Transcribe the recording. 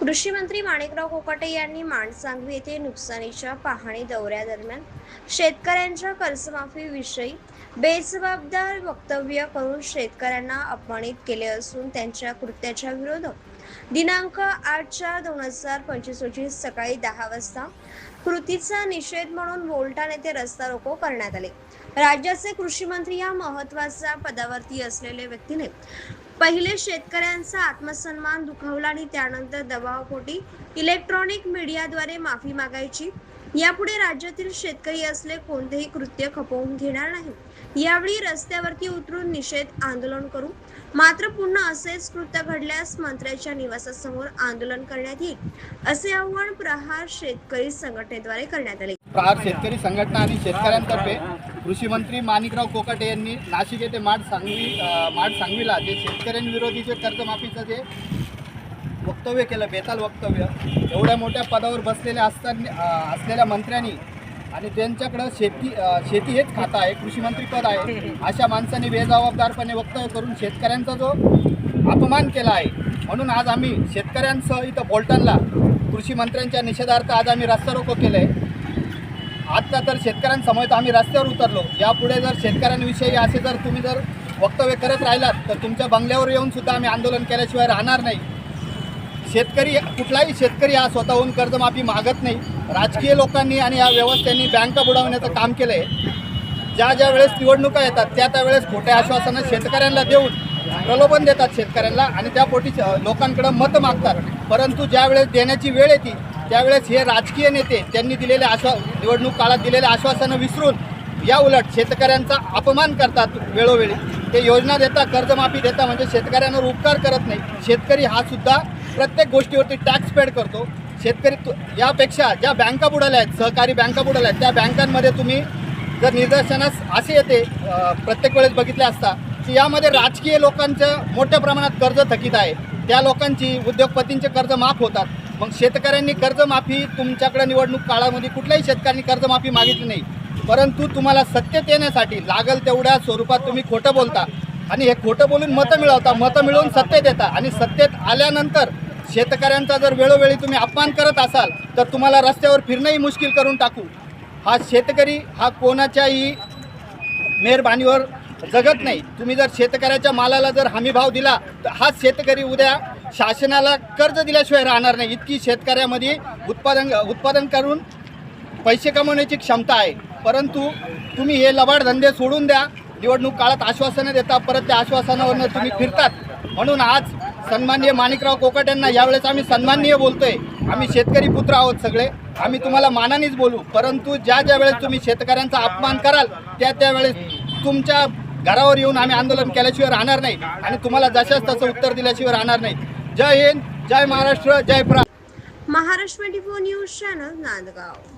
कृषी मंत्री माणिकराव कोकाटे यांनी माणसांगवी येथे नुकसानीच्या पाहणी दौऱ्यादरम्यान शेतकऱ्यांच्या कर्जमाफीविषयी बेजबाबदार वक्तव्य करून शेतकऱ्यांना अपमानित केले असून त्यांच्या कृत्याच्या विरोधात. दिनांक आठ चार दोन हजार पंचवीस रोजी सकाळी दहा वाजता कृतीचा निषेध म्हणून बोलटाण येथे रस्ता रोको करण्यात आले. राज्याचे कृषी मंत्री या महत्त्वाच्या पदावरती असलेल्या व्यक्तीने पहिले शेतकऱ्यांचा आत्मसन्मान दुखावला आणि त्यानंतर दबावापोटी इलेक्ट्रॉनिक मीडियाद्वारे माफी मागायची यापुढे राज्यातील शेतकरी असले कोणतेही कृत्य खपवून घेणार नाही. यावेळी रस्त्यावरती उतरून निषेध आंदोलन करू. मात्र पुन्हा असेच कृत्य घडल्यास मंत्र्याच्या निवासासमोर आंदोलन करण्यात येईल असे आव्हान प्रहार शेतकरी संघटनेद्वारे करण्यात आले. प्रहार शेतकरी संघटना आणि शेतकऱ्यांतर्फे कृषी मंत्री माणिकराव कोकाटे यांनी नाशिक येथे माठ सांगवी माठ सांगवीला जे शेतकऱ्यांविरोधीचे कर्जमाफीचं जे वक्तव्य केलं बेताल वक्तव्य. एवढ्या मोठ्या पदावर बसलेल्या असताना असलेल्या मंत्र्यांनी आणि त्यांच्याकडं शेती शेती हेच खातं आहे कृषीमंत्री पद आहे. अशा माणसाने बेजबाबदारपणे वक्तव्य करून शेतकऱ्यांचा जो अपमान केला आहे म्हणून आज आम्ही शेतकऱ्यांसह इथं बोलटनला कृषी मंत्र्यांच्या निषेधार्थ आज आम्ही रस्ता रोको केलं आहे आत्ता तर शेतकऱ्यांसमोर आम्ही रस्त्यावर उतरलो. यापुढे जर शेतकऱ्यांविषयी असे जर तुम्ही जर वक्तव्य करत राहिलात तर तुमच्या बंगल्यावर येऊन सुद्धा आम्ही आंदोलन केल्याशिवाय राहणार नाही. शेतकरी कुठलाही शेतकरी हा स्वतःहून कर्जमाफी मागत नाही. राजकीय लोकांनी आणि या व्यवस्थेने बँका बुडवण्याचं काम केलं आहे ज्या ज्या वेळेस निवडणुका येतात त्या त्यावेळेस खोट्या आश्वासनं शेतकऱ्यांना देऊन प्रलोभन देतात शेतकऱ्यांना आणि त्यापोटी लोकांकडं मतं मागतात. परंतु ज्यावेळेस देण्याची वेळ येते त्यावेळेस हे राजकीय नेते त्यांनी दिलेले आश्वा निवडणूक काळात दिलेले आश्वासनं विसरून या उलट शेतकऱ्यांचा अपमान करतात वेळोवेळी. ते योजना देता कर्जमाफी देता म्हणजे शेतकऱ्यांवर उपकार करत नाही. शेतकरी हा सुद्धा प्रत्येक गोष्टीवरती टॅक्स पेड करतो. शेतकरी तु- यापेक्षा ज्या बँका बुडाल्या आहेत सहकारी बँका बुडाल्या आहेत त्या बँकांमध्ये तुम्ही जर निदर्शनास असे येते प्रत्येक वेळेस बघितले असता की यामध्ये राजकीय लोकांचं मोठ्या प्रमाणात कर्ज थकीत आहे. त्या लोकांची उद्योगपतींचे कर्ज माफ होतात. मग शेतकऱ्यांनी कर्जमाफी तुमच्याकडे निवडणूक काळामध्ये कुठल्याही शेतकऱ्यांनी कर्जमाफी मागितली नाही. परंतु तुम्हाला सत्तेत येण्यासाठी लागल तेवढ्या स्वरूपात तुम्ही खोटं बोलता. आणि हे खोटं बोलून मतं मिळवता मतं मिळवून सत्तेत येता. आणि सत्तेत आल्यानंतर शेतकऱ्यांचा जर वेळोवेळी तुम्ही अपमान करत असाल तर तुम्हाला रस्त्यावर फिरणंही मुश्किल करून टाकू. हा शेतकरी हा कोणाच्याही मेहरबानीवर जगत नाही. तुम्ही जर शेतकऱ्याच्या मालाला जर हमीभाव दिला तर हा शेतकरी उद्या शासनाला कर्ज दिल्याशिवाय राहणार नाही. इतकी शेतकऱ्यामध्ये उत्पादन उत्पादन करून पैसे कमवण्याची क्षमता आहे. परंतु तुम्ही हे लबाड धंदे सोडून द्या. निवडणूक काळात आश्वासनं देता परत त्या आश्वासनावरनं तुम्ही फिरतात. म्हणून आज सन्माननीय माणिकराव कोकट यांना यावेळेस आम्ही सन्माननीय बोलतोय. आम्ही शेतकरी पुत्र आहोत सगळे. आम्ही तुम्हाला मानानेच बोलू. परंतु ज्या ज्या वेळेस तुम्ही शेतकऱ्यांचा अपमान कराल त्या त्यावेळेस तुमच्या घरावर येऊन आम्ही आंदोलन केल्याशिवाय राहणार नाही आणि तुम्हाला जशाच तसं उत्तर दिल्याशिवाय राहणार नाही. जय हिंद जय महाराष्ट्र जय प्रा Maharashtra twenty four news channel Nandgaon.